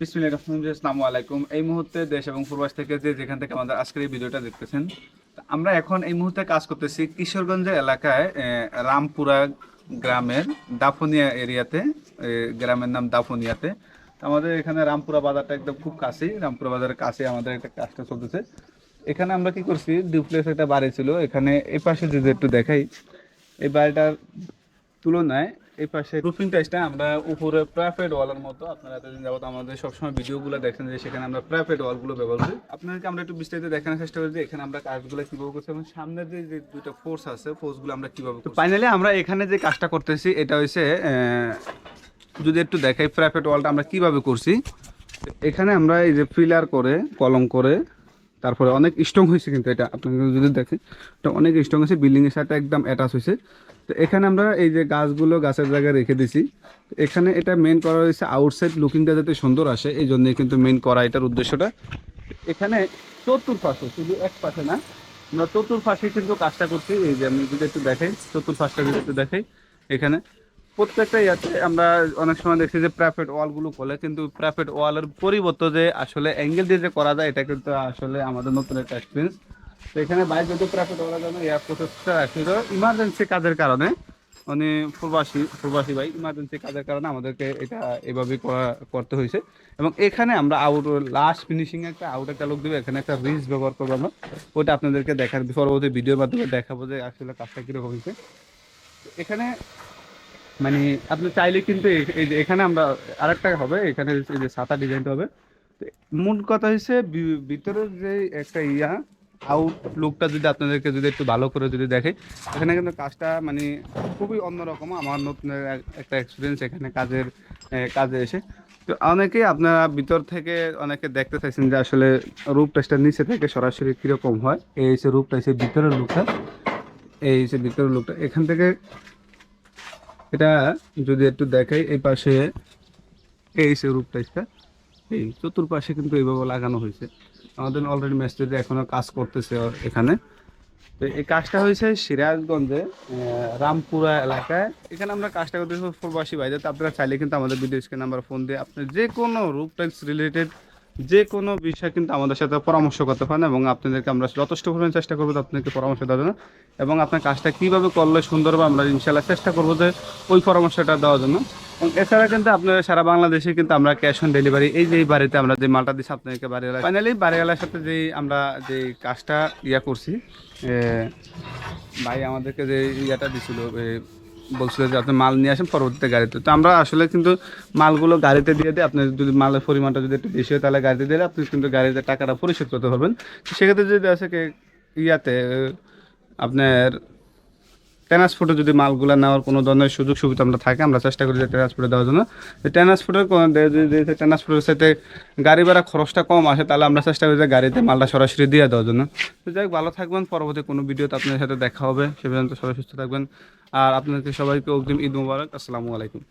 বিসমিল্লাহির রহমানির রহিম আলাইকুম। এই মুহূর্তে দেশ এবং প্রবাস থেকে যে যেখান থেকে আমাদের আজকের এই ভিডিওটা দেখতেছেন আমরা এখন এই মুহূর্তে কাজ করতেছি কিশোরগঞ্জ এলাকায় রামপুরা গ্রামের দাফনিয়া এরিয়াতে গ্রামের নাম দাফনিয়াতে। আমাদের এখানে রামপুরা বাজারটা একদম খুব কাছেই, রামপুরা বাজারের কাছে আমাদের একটা কাজটা চলতেছে। এখানে আমরা কি করছি ডিপ্লেক্স একটা বাড়ি ছিল, এখানে এই পাশে যদি একটু দেখাই, এই বাড়িটার তুলনায় এই পাশে রুফিং টাইসটা আমরা উপরে প্রাইভেট ওয়ালের মতো। আপনারা এতদিন যাবত আমাদের সবসময় ভিডিওগুলো দেখেন যে সেখানে আমরা প্রাইভেট ওয়ালগুলো ব্যবহার করি। আপনাদেরকে আমরা একটু বিস্তারিত দেখানোর চেষ্টা করি যে এখানে আমরা কাজগুলো কীভাবে করছি এবং সামনের যে যে দুটো ফোর্স আছে ফোর্সগুলো আমরা কীভাবে ফাইনালি আমরা এখানে যে কাজটা করতেছি এটা হচ্ছে যদি একটু দেখাই প্রাইভেট ওয়ালটা আমরা কীভাবে করছি এখানে আমরা এই যে ফিলার করে কলম করে তারপরে অনেক স্ট্রং হয়েছে কিন্তু এটা আপনাকে যদি দেখেন, এটা অনেক স্ট্রং হয়েছে বিল্ডিং এর সাথে একদম অ্যাটাচ হয়েছে। তো এখানে আমরা এই যে গাছগুলো গাছের জায়গায় রেখে দিছি তো এখানে এটা মেন করা হয়েছে আউটসাইড লুকিংটা যাতে সুন্দর আসে, এই জন্যই কিন্তু মেন করা এটার উদ্দেশ্যটা। এখানে চতুর্পাশে, শুধু এক পাশে না, আমরা চতুর্পাশে কিন্তু কাজটা করছি, এই যে আমি যদি একটু দেখাই, চতুর্পাশটা যদি একটু দেখাই, এখানে। প্রত্যেকটা ইয়াতে আমরা অনেক সময় দেখছি যে প্রাইভেট ওয়ালগুলো খোলে, কিন্তু প্রাইভেট ওয়ালের পরিবর্তে যে আসলে অ্যাঙ্গেল দিয়ে যে করা যায়, এটা কিন্তু আসলে আমাদের নতুন একটা এক্সপিরিয়েন্স তো এখানে বাইরে যদি প্রাইভেট ওয়ালের জন্য এয়ার প্রসেসটা রাখছিল ইমার্জেন্সি কাজের কারণে মানে প্রবাসী প্রবাসী ভাই ইমার্জেন্সি কাজের কারণে আমাদেরকে এটা এভাবে করতে হয়েছে। এবং এখানে আমরা আউট লাস্ট ফিনিশিং একটা আউট একটা লোক দেবো, এখানে একটা রিজ ব্যবহার করব আমরা। ওটা আপনাদেরকে দেখার পরবর্তী ভিডিওর মাধ্যমে দেখাবো যে আসলে কাজটা কীরকম হয়েছে। এখানে মানে আপনি চাইলে কিন্তু এই- যে এখানে আমরা আরেকটা হবে, এখানে এই যে সাতা ডিজাইনটা হবে। মূল কথা হচ্ছে ভিতরের যে একটা ইয়া আউট লুকটা যদি আপনাদেরকে যদি একটু ভালো করে যদি দেখে, এখানে কিন্তু কাজটা মানে খুবই অন্যরকম। আমার নতুন একটা এক্সপিরিয়েন্স এখানে কাজের কাজে এসে। তো অনেকেই আপনারা ভিতর থেকে অনেকে দেখতে চাইছেন যে আসলে রূপ টেস্টার নিচে থেকে সরাসরি কীরকম হয়। এই হচ্ছে রূপটা হচ্ছে ভিতরের লুকটা এই হচ্ছে ভিতরের লুকটা এখান থেকে এটা যদি একটু দেখাই, এই পাশে এই সে রূপ টাইপটা এই চতুর্পাশে কিন্তু এইভাবে লাগানো হয়েছে। আমাদের অলরেডি মিস্ত্রি এখনও কাজ করতেছে এখানে। তো এই কাজটা হয়েছে সিরাজগঞ্জে রামপুরা এলাকায়। এখানে আমরা কাজটা করতেছি প্রবাসী তো আপনারা চাইলে কিন্তু আমাদের স্ক্রিন নাম্বার ফোন দিয়ে আপনি যে কোনো রূপ রিলেটেড যে কোনো বিষয় কিন্তু আমাদের সাথে পরামর্শ করতে পারেন এবং আপনাদেরকে আমরা যথেষ্ট পরিমাণ চেষ্টা করব আপনাদেরকে পরামর্শ দেওয়ার জন্য এবং আপনার কাজটা কীভাবে করলে সুন্দর হবে আমরা ইনশাল্লাহ চেষ্টা করব যে ওই পরামর্শটা দেওয়ার জন্য। এবং এছাড়া কিন্তু আপনার সারা বাংলাদেশে কিন্তু আমরা ক্যাশ অন ডেলিভারি এই যে বাড়িতে আমরা যে মালটা দিচ্ছি আপনাদেরকে বাড়িওয়ালা ফাইনালি বাড়িওয়ালার সাথে যে আমরা যে কাজটা ইয়া করছি ভাই আমাদেরকে যে ইয়াটা দিছিল বলছিল যে আপনি মাল নিয়ে আসেন পরবর্তীতে গাড়িতে। তো আমরা আসলে কিন্তু মালগুলো গাড়িতে দিয়ে দিই। আপনি যদি মালের পরিমাণটা যদি একটু বেশি হয়, তাহলে গাড়িতে দিলে আপনি কিন্তু গাড়িতে টাকাটা পরিশোধ করতে পারবেন। সেক্ষেত্রে যদি আছে ইয়াতে, আপনার ট্রান্সপোর্টে যদি মালগুলা নেওয়ার কোনো ধরনের সুযোগ সুবিধা আমরা থাকে, আমরা চেষ্টা করি যে ট্রান্সপোর্টে দেওয়ার জন্য। ট্রান্সপোর্টের ট্রান্সপোর্টের সাথে গাড়ি ভাড়া খরচটা কম আসে, তাহলে আমরা চেষ্টা করি যে গাড়িতে মালটা সরাসরি দিয়ে দেওয়ার জন্য। তো যাই ভালো থাকবেন। পরবর্তী কোনো ভিডিওতে আপনাদের সাথে দেখা হবে। সে পর্যন্ত সবাই সুস্থ থাকবেন। আর আপনাদেরকে সবাইকে অগ্রিম ঈদ মুবারক। আসসালামু আলাইকুম।